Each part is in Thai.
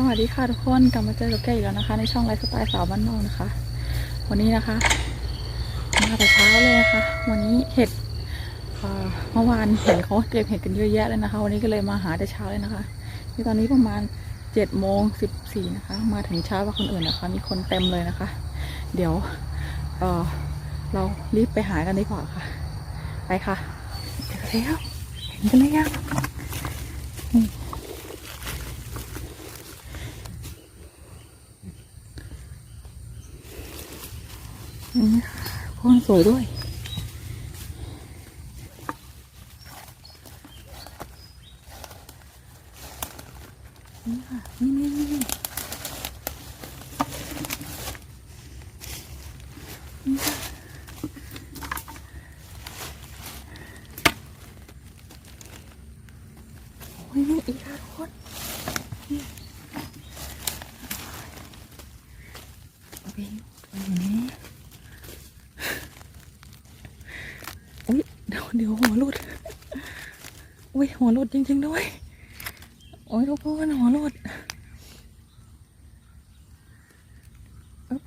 สวัสดีค่ะทุกคนกลับมาเจอกับแกอีกแล้วนะคะ ในช่องไลฟ์สไตล์สาวบ้านนอกนะคะ วันนี้นะคะ มาแต่เช้าเลยนะคะ วันนี้เห็ดเมื่อวานเห็นเขาเก็บเห็ดกันเยอะแยะเลยนะคะ วันนี้ก็เลยมาหาแต่เช้าเลยนะคะที่ตอนนี้ประมาณเจ็ดโมงสิบสี่นะคะ มาถึงเช้ากว่าคนอื่นนะคะ มีคนเต็มเลยนะคะ เดี๋ยวเเรารีบไปหากันดีกว่าค่ะ ไปค่ะเจอแล้วเห็นกันเลยยัง นี่ค่ะ โคนสวยด้วย นี่ค่ะ นี่นี่นี่นี่ค่ะโอ้ยนี่อีกค่ะทุกคนนี่เอาไปเอาอยู่นี่ อุ้ย เดี๋ยวหัวหลุด อุ้ยหัวหลุดจริง ๆ ด้วย โอ้ยทุกคนหัวหลุดอึ๊บ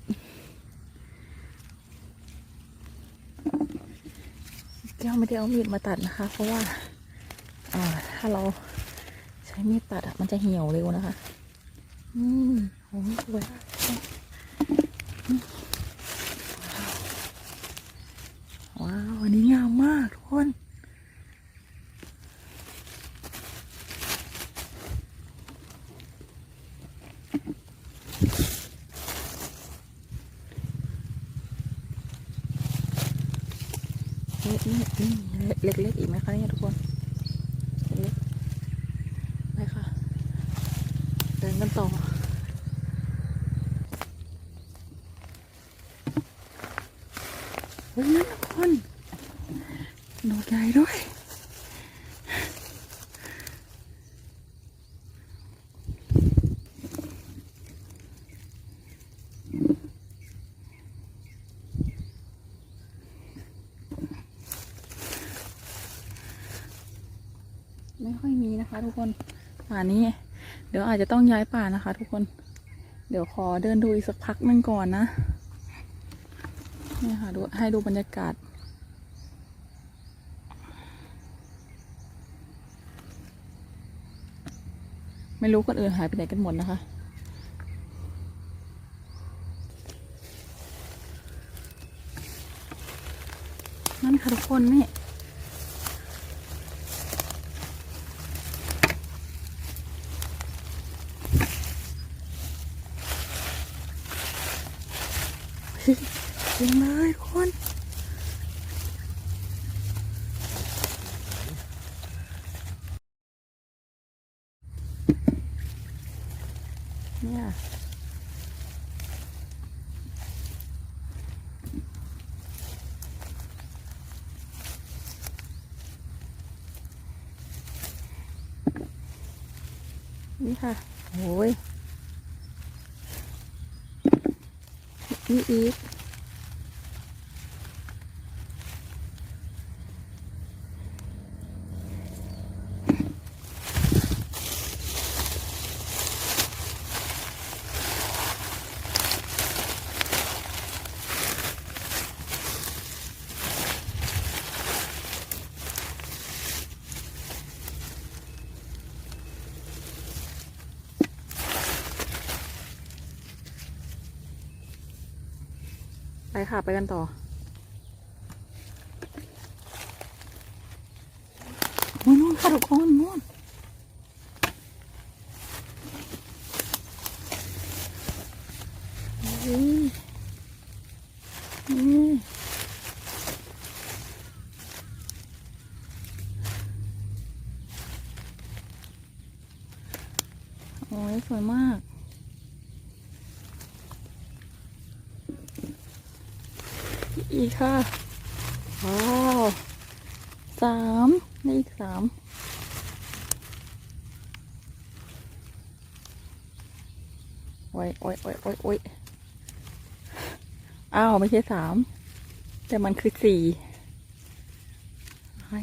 แก้วไม่ได้เอามีดมาตัดนะคะ เพราะว่าถ้าเราใช้มีดตัดอะมันจะเหี่ยวเร็วนะคะ อืมโอ้ยสวยมากว้าวอันนี้งามมากทุกคน เล็กนี่นี่เล็กๆอีกไหมคะเนี่ยทุกคนเล็กๆไปค่ะ เดินกันต่อ เฮ้ยนั่นทุกคนดอกใหญ่ด้วยไม่ค่อยมีนะคะ ทุกคนป่านี้ เดี๋ยวอาจจะต้องย้ายป่านะคะ ทุกคน เดี๋ยวขอเดินดูอีกสักพักนึงก่อนนะ นี่ค่ะดูให้ดูบรรยากาศ ไม่รู้คนอื่นหายไปไหนกันหมดนะคะนั่นค่ะทุกคนนี่ ริงเลยทุกคนเนี่ยนี่ค่ะ โอ้ย นี่อีก ค่ะ ไปกันต่อนู่นค่ะทุกคนนู่นนี่โอ้ยสวยมาก อีกค่ะ ว้าวสามนี่อีกสามโอ้ยโอ้ยโอ้ยโอ้ยโอ้ยอ้าว ไม่ใช่สาม แต่มันคือสี่ไอ้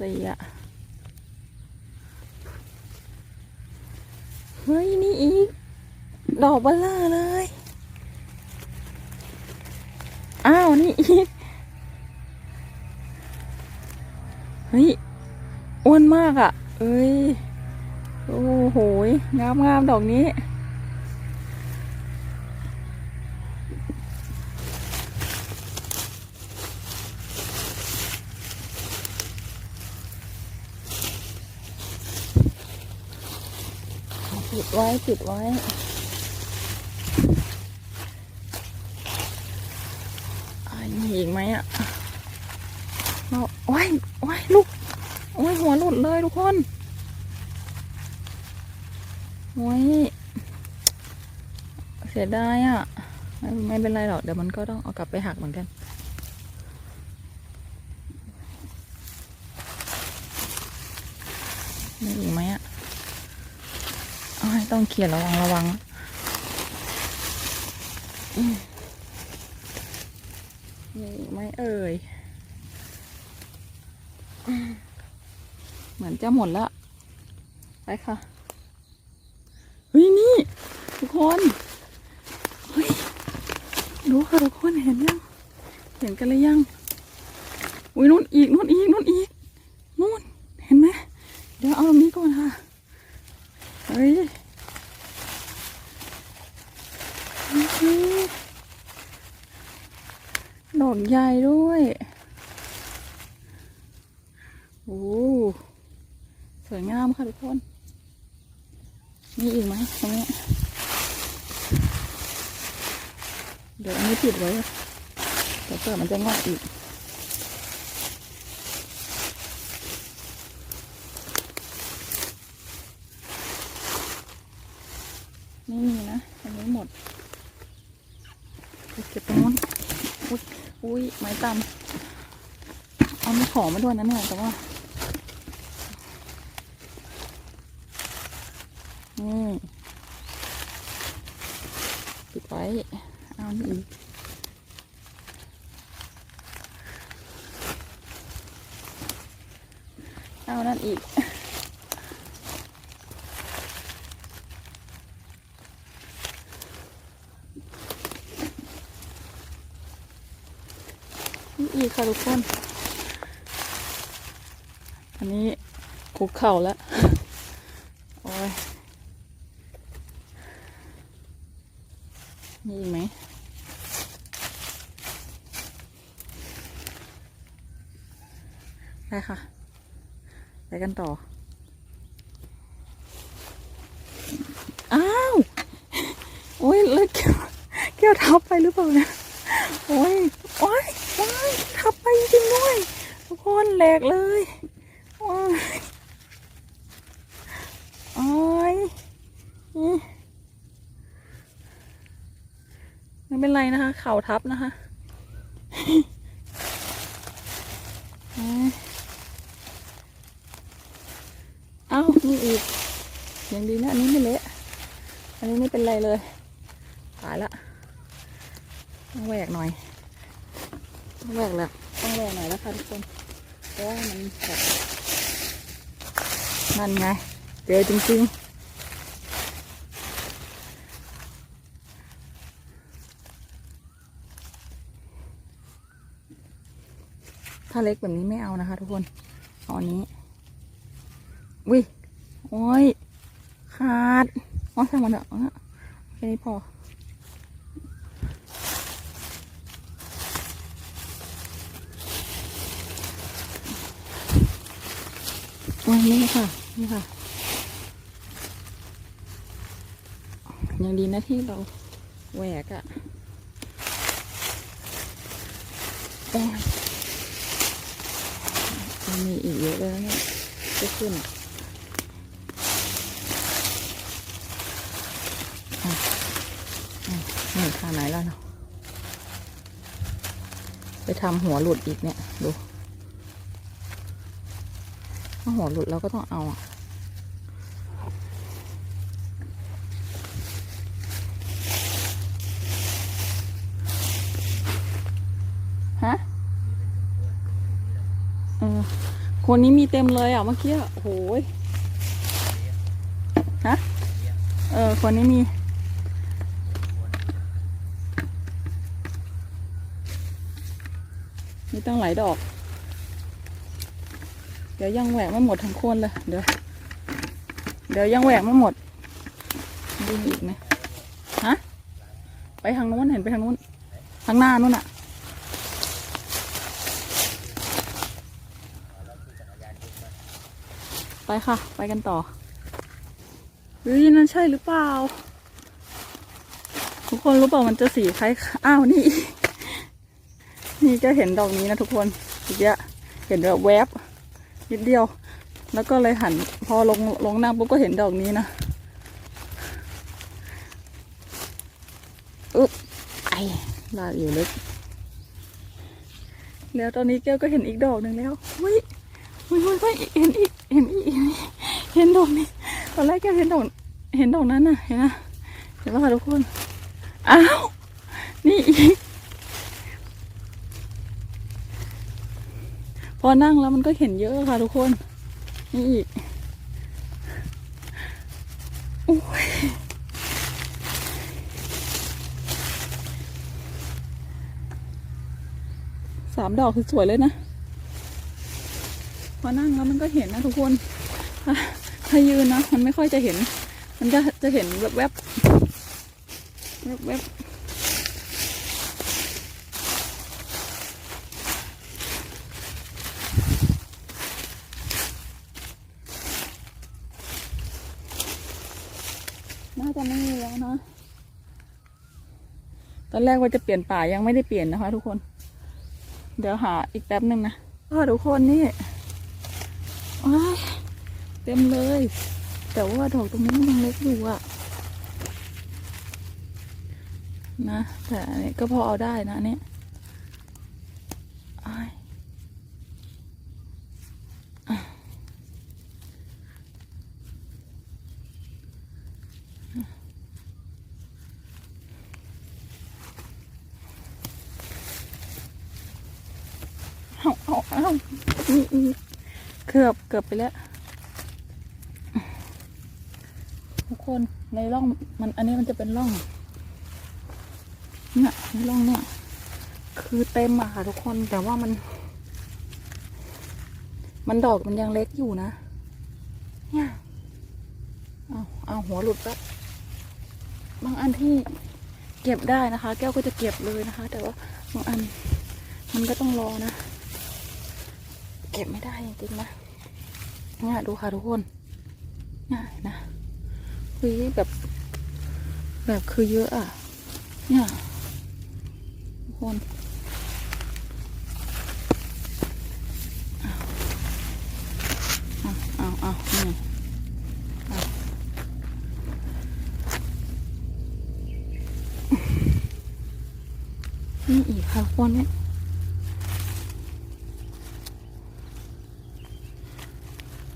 สี่อะเฮ้ย นี่อีก ดอกเบลเลอร์เลย อ้าว นี่อีก เฮ้ย อ้วนมากอะ่ะ เอ้ย โอ้โหงามงามๆดอกนี้ ปิดไว้ ปิดไว้ อีกไหมอะโอ้ยโอ้ยลูก โอ้ยหัวหลุดเลยทุกคน โอ้ย เสียดายอะไม่ไม่เป็นไรหรอก เดี๋ยวมันก็ต้องเอากลับไปหักเหมือนกันมีอีกไหมอะอ้ยต้องเขียนระวังระวังอืม มีอีกไหมเอ่ย เหมือนจะหมดละไปค่ะเฮ้ยนี่ ทุกคนเฮ้ยดูค่ะทุกคนเห็นยัง เห็นกันหรือยังอุ้ยนู่นอีกนู่นอีกนู่นอีกนู่นเห็นไหมเดี๋ยวเอาตรงนี้ก่อนค่ะเฮ้ยอื้อหือ ของใหญ่ด้วยโอ้สวยงามค่ะทุกคน มีอีกไหมตรงนี้ เดี๋ยวอันนี้ปิดไว้เดี๋ยวเกิดมันจะงอกอีก ไม่มีนะอันนี้หมดไปเก็บตรงนู้น อุ้ยไม้ตำเอาไม่ของมาด้วยนะเนี่ยแต่ว่านี่ปิดไว้เอานี่อีกเอานั่นอีก ค่ะทุกคน อันนี้คุกเข่าแล้ว โอ้ยมีอีกไหมได้ค่ะ ไปกันต่อ อ้าว โอ้ยเลิกแก้วแก้วทับไปหรือเปล่าเนี่ย โอ้ย โอ้ย โอ้ยทับไปจริงด้วย ทุกคนแหลกเลยโอ้ยโอ้ยนี่ไม่เป็นไรนะคะ เข่าทับนะคะอ้ยเอ้านี่อีกยังดีนะ อันนี้ไม่เละอันนี้ไม่เป็นไรเลยตายละแหวกหน่อย ต้องแหวกแหละต้องแหวกหน่อยแล้วค่ะทุกคนเพราะว่ามันแบบนั่นไงเจอจริงๆถ้าเล็กแบบนี้ไม่เอานะคะ ทุกคนเอาอันนี้วิโอ้ย ขาด อ๋อช่างมันเถอะอาเถอะแค่นี้พอ โอ้ยนี่ค่ะ นี่ค่ะ ยังดีนะที่เราแหวกอะ่ะโอ้ยยังมีอีกเยอะเลยนะเนี่ยจะขึ้นอะนี่ขาไหนแล้วเนาะไปทำหัวหลุดอีกเนี่ย ดู ถ้าหัวหลุดเราก็ต้องเอาอะฮะเออคนนี้มีเต็มเลยอะเมื่อกี้โอ้โหยฮะเออคนนี้มีมีตั้งหลายดอก ดี๋ยวยังแหวกไม่หมดทั้งโคนเลย เดี๋ยว เดี๋ยวยังแหวกไม่หมดดูอีกไหมฮะ ไปทางนู้นเห็นไปทางนู้น ทางหน้านู้นอะไปค่ะ ไปกันต่อเฮ้ยนั่นใช่หรือเปล่า ทุกคนรู้เปล่ามันจะสีคล้ายอ้าวนี่ นี่ก็เห็นดอกนี้นะทุกคนอีกเยอะเห็นแบบแวบ นิดเดียว แล้วก็เลยหันพอลงลงนั่งปุ๊บก็เห็นดอกนี้นะอุ๊บไอลากอยู่ลึกแล้วตอนนี้แก้วก็เห็นอีกดอกหนึ่งแล้วเฮ้ยเฮ้ยเฮ้ยเห็นอีกเห็นอีกเห็นดอกนี้ตอนแรกแก้วเห็นดอกเห็นดอกนั้นน่ะเห็นนะเห็นป่ะคะทุกคนอ้าวนี่อีก พอนั่งแล้วมันก็เห็นเยอะค่ะทุกคน นี่อีกโอ้ยสามดอกคือสวยเลยนะ พอนั่งแล้วมันก็เห็นนะทุกคนถ้ายืนนะ มันไม่ค่อยจะเห็น มันจะจะเห็นแวบแวบแวบแน่าจะไม่มีแล้วนะตอนแรกว่าจะเปลี่ยนป่ายังไม่ได้เปลี่ยนนะคะ ทุกคน เดี๋ยวหาอีกแป๊บหนึ่งนะก็ทุกคนนี่ว้ายเต็มเลย แต่ว่าดอกตรงนี้มันยังเล็กอยู่อะนะแต่อันนี้ก็พอเอาได้นะอันเนี่ยอ้ายอะเอาเอาเอานี่นี่เกือบเกือบไปแล้ว ทุกคนในร่องมันอันนี้มันจะเป็นร่องเนี่ยในร่องเนี่ย คือเต็มอะค่ะทุกคนแต่ว่ามัน มันดอกมันยังเล็กอยู่นะ เนี่ยเอาเอาหัวหลุดแล้วบางอันที่เก็บได้นะคะ แก้วก็จะเก็บเลยนะคะ แต่ว่าบางอันมันก็ต้องรอนะ เก็บไม่ได้จริงๆนะเนี่ยดูค่ะทุกคนเนี่ยนะคือแบบ แบบคือเยอะอะเนี่ยทุกคนเอาเอาเอานี่อานี่อีกค่ะคนเนี่ย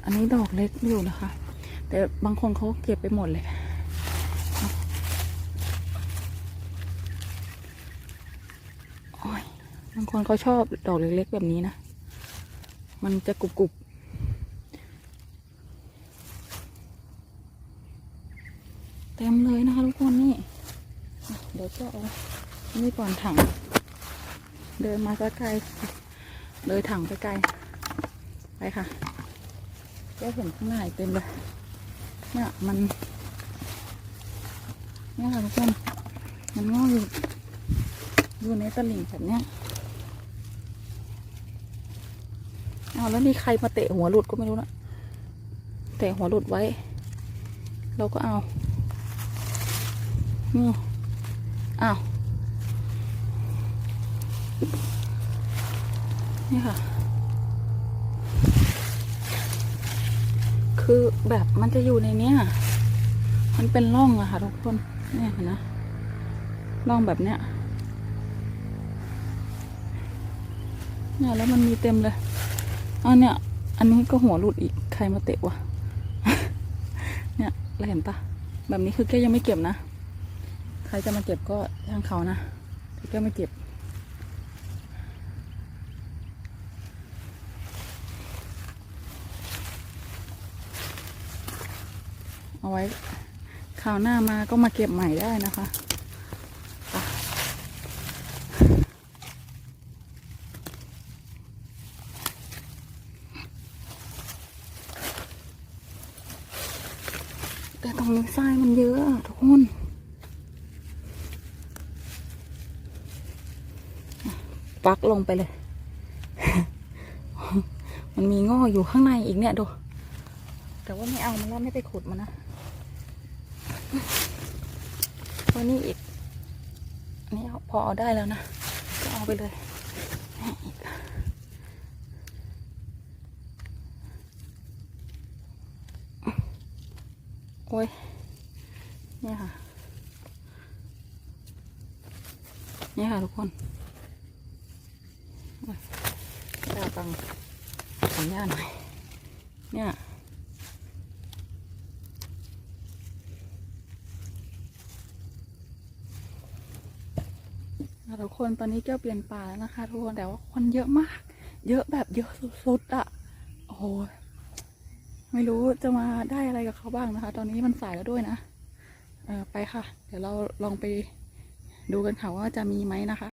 อันนี้ดอกเล็กอยู่นะคะ แต่บางคนเขาเก็บไปหมดเลยบางคนเขาชอบดอกเล็กๆแบบนี้นะ มันจะกรุบกรุบเต็มเลยนะคะทุกคนนี่ เดี๋ยวจะเอานี่ก่อนถัง เดินมาสักไกลเลยถังไปไกลไปค่ะ ก็เห็นข้างหน้าเต็มเลยเนี่ยมันเนี่ยค่ะทุกคนมันงอกอยู่อยู่ในตลิ่งแบบเนี้ยเอาแล้วมีใครมาเตะหัวหลุดก็ไม่รู้นะเตะหัวหลุดไว้ เราก็เอานี่อ้าวนี่ค่ะ คือแบบมันจะอยู่ในเนี้ย มันเป็นร่องอะค่ะทุกคน เนี่ยนะร่องแบบเนี้ย เนี่ยแล้วมันมีเต็มเลยอันเนี่ยอันนี้ก็หัวหลุดอีก ใครมาเตะวะ เนี่ยเราเห็นปะ แบบนี้คือแกยังไม่เก็บนะ ใครจะมาเก็บก็ทางเขานะแกไม่เก็บ เอาไว้คราวหน้ามาก็มาเก็บใหม่ได้นะคะแต่ตรงนี้ทรายมันเยอะทุกคนปักลงไปเลย มันมีงออยู่ข้างในอีกเนี่ยดู แต่ว่าไม่เอามันแล้วไม่ไปขุดมันนะ วันนี้อีกอันนี้พอเอาได้แล้วนะ ก็เอาไปเลยนี่อีกโอ้ยเนี่ยค่ะเนี่ยค่ะทุกคนดาวตังสัญญาหน่อยเนี่ย อะทุกคนตอนนี้เจ้าเปลี่ยนป่าแล้วนะคะ ทุกคนแต่ว่าคนเยอะมาก เยอะแบบเยอะสุดๆอะโอ้ยไม่รู้จะมาได้อะไรกับเขาบ้างนะคะ ตอนนี้มันสายแล้วด้วยนะเออไปค่ะ เดี๋ยวเราลองไปดูกันค่ะว่าจะมีไหมนะคะ